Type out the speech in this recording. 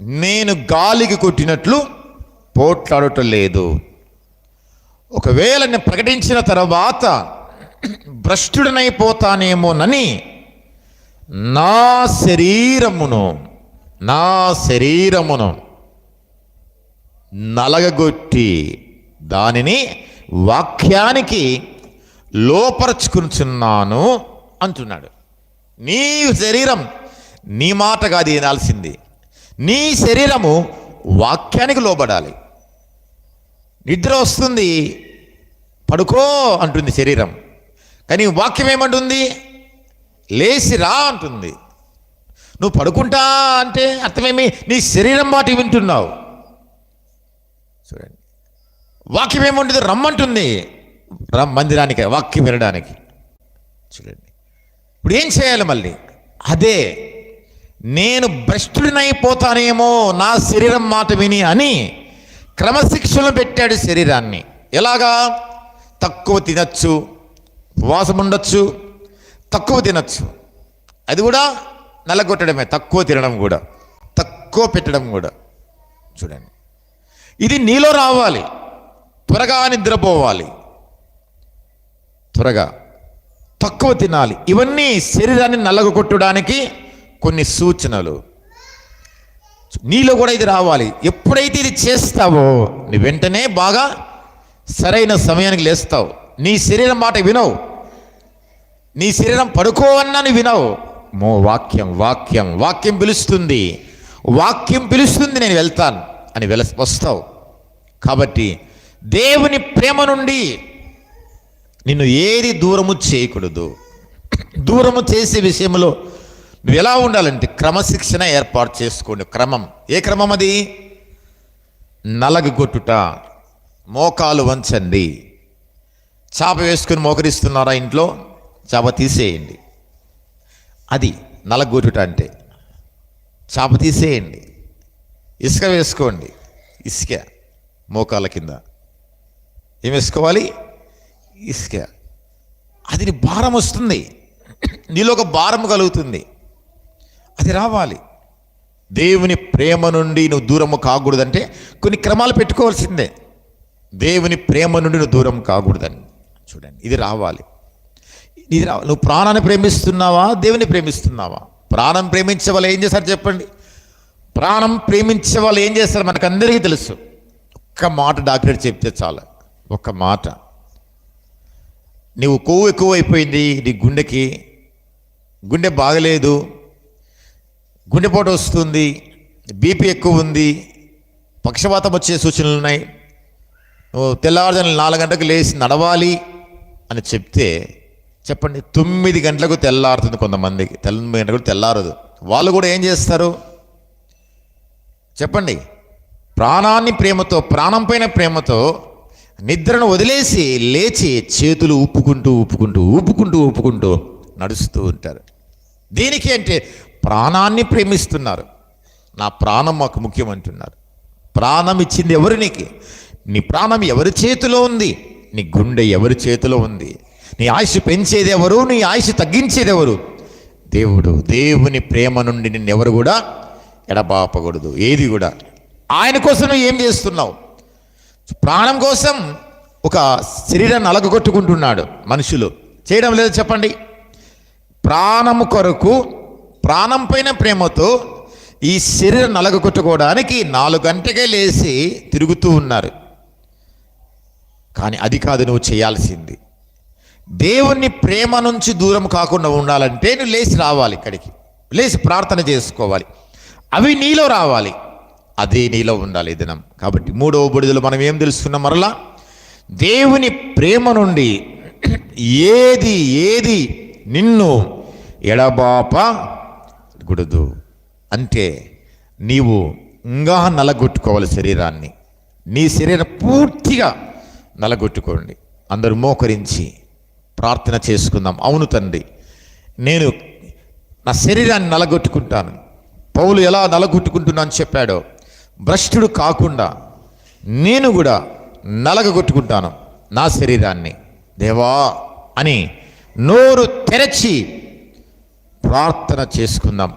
నేను గాలికి కొట్టినట్లు పోట్లాడటం లేదు ఒకవేళ నేను ప్రకటించిన తర్వాత భ్రష్టుడనైపోతానేమోనని నా శరీరమును నా శరీరమును నలగగొట్టి దానిని వాక్యానికి లోపరుచుకున్నాను అంటున్నాడు. నీ శరీరం నీ మాట కాదు వినాల్సింది నీ శరీరము వాక్యానికి లోబడాలి. నిద్ర వస్తుంది పడుకో అంటుంది శరీరం. కానీ వాక్యం ఏమంటుంది? లేచి రా అంటుంది. నువ్వు పడుకుంటా అంటే అర్థమేమి? నీ శరీరం మాట వింటున్నావు. చూడండి. వాక్యం ఏముంటుంది? రమ్మంటుంది. రమ్ మందిరానికి వాక్యం వినడానికి. చూడండి. ఇప్పుడు ఏం చేయాలి మళ్ళీ? అదే నేను భ్రష్టుడినైపోతానేమో నా శరీరం మాట విని అని క్రమశిక్షణ పెట్టాడు శరీరాన్ని. ఎలాగా? తక్కువ తినచ్చు ఉపవాసం ఉండొచ్చు తక్కువ తినచ్చు. అది కూడా నల్లగొట్టడమే తక్కువ తినడం కూడా తక్కువ పెట్టడం కూడా. చూడండి. ఇది నీలో రావాలి త్వరగా నిద్రపోవాలి. త్వరగా తక్కువ తినాలి. ఇవన్నీ శరీరాన్ని నల్లగొట్టడానికి కొన్ని సూచనలు. నీలో కూడా ఇది రావాలి. ఎప్పుడైతే ఇది చేస్తావో నీ వెంటనే బాగా సరైన సమయానికి లేస్తావు. నీ శరీరం మాట వినవు. నీ శరీరం పడుకో అన్నాను వినవు. మో వాక్యం వాక్యం వాక్యం పిలుస్తుంది. వాక్యం పిలుస్తుంది నేను వెళ్తాను అని వెల వస్తావు. కాబట్టి దేవుని ప్రేమ నుండి నిన్ను ఏది దూరము చేయకూడదు. దూరము చేసే విషయంలో నువ్వు ఎలా ఉండాలంటే క్రమశిక్షణ ఏర్పాటు చేసుకోండి. క్రమం. ఏ క్రమం అది? నలగగొట్టుట. మోకాలు వంచండి. చాప వేసుకుని మోకరిస్తున్నారా ఇంట్లో? చాప తీసేయండి. అది నలగొట్టుట అంటే. చాప తీసేయండి. ఇసుక వేసుకోండి. ఇసుక మోకాల కింద. ఏం వేసుకోవాలి? ఇసుక. అది భారం వస్తుంది. నీలో ఒక భారం కలుగుతుంది. అది రావాలి. దేవుని ప్రేమ నుండి నువ్వు దూరము కాకూడదంటే కొన్ని క్రమాలు పెట్టుకోవాల్సిందే. దేవుని ప్రేమ నుండి నువ్వు దూరం కాకూడదని. చూడండి ఇది రావాలి. ఇది రావాలి నువ్వు ప్రాణాన్ని ప్రేమిస్తున్నావా? దేవుని ప్రేమిస్తున్నావా? ప్రాణం ప్రేమించే వాళ్ళు ఏం చేస్తారు చెప్పండి? ప్రాణం ప్రేమించే వాళ్ళు ఏం చేస్తారు? మనకు అందరికీ తెలుసు. ఒక్క మాట డాక్టర్ చెప్తే చాలు. ఒక్క మాట. నీవు కొవ్వు ఎక్కువ అయిపోయింది నీ గుండెకి గుండె బాగలేదు గుండెపోటు వస్తుంది బీపీ ఎక్కువ ఉంది పక్షపాతం వచ్చే సూచనలు ఉన్నాయి. నువ్వు నాలుగు గంటలకు లేచి నడవాలి అని చెప్తే చెప్పండి తొమ్మిది గంటలకు తెల్లారుతుంది కొంతమందికి. తొమ్మిది గంటలకు తెల్లారదు. వాళ్ళు కూడా ఏం చేస్తారు? చెప్పండి ప్రాణాన్ని ప్రేమతో ప్రాణం పైన ప్రేమతో నిద్రను వదిలేసి లేచి చేతులు ఊపుకుంటూ ఊపుకుంటూ ఊపుకుంటూ ఊపుకుంటూ నడుస్తూ ఉంటారు. దీనికి అంటే ప్రాణాన్ని ప్రేమిస్తున్నారు. నా ప్రాణం మాకు ముఖ్యం అంటున్నారు. ప్రాణం ఇచ్చింది ఎవరు నీకు? నీ ప్రాణం ఎవరి చేతిలో ఉంది? నీ గుండె ఎవరి చేతిలో ఉంది? నీ ఆయుష్ పెంచేది ఎవరు? నీ ఆయుష్ తగ్గించేది ఎవరు? దేవుడు దేవుని ప్రేమ నుండి నిన్నెవరు కూడా ఎడబాపకూడదు. ఏది కూడా. ఆయన కోసం నువ్వు ఏం చేస్తున్నావు? ప్రాణం కోసం ఒక శరీరాన్ని అలగగొట్టుకుంటున్నాడు మనుషులు. చేయడం లేదు చెప్పండి. ప్రాణము కొరకు ప్రాణం పైన ప్రేమతో ఈ శరీరం నలగొట్టుకోవడానికి నాలుగు గంటకే లేచి తిరుగుతూ ఉన్నారు. కానీ అది కాదు నువ్వు చేయాల్సింది. దేవుని ప్రేమ నుంచి దూరం కాకుండా ఉండాలంటే నువ్వు లేచి రావాలి ఇక్కడికి. లేచి ప్రార్థన చేసుకోవాలి. అవి నీలో రావాలి. అదే నీలో ఉండాలి దినం. కాబట్టి మూడవ బుడిదలు మనం ఏం తెలుసుకున్నాం మరలా? దేవుని ప్రేమ నుండి ఏది ఏది నిన్ను ఎడబాపకూడదు అంటే నీవు ఇంకా నలగొట్టుకోవాలి శరీరాన్ని. నీ శరీరం పూర్తిగా నలగొట్టుకోండి. అందరూ మోకరించి ప్రార్థన చేసుకుందాం. అవును తండ్రి నేను నా శరీరాన్ని నలగొట్టుకుంటాను. పౌలు ఎలా నలగొట్టుకుంటున్నా అని చెప్పాడో భ్రష్టుడు కాకుండా నేను కూడా నలగొట్టుకుంటాను నా శరీరాన్ని. దేవా అని నోరు తెరచి ప్రార్థన చేసుకుందాం.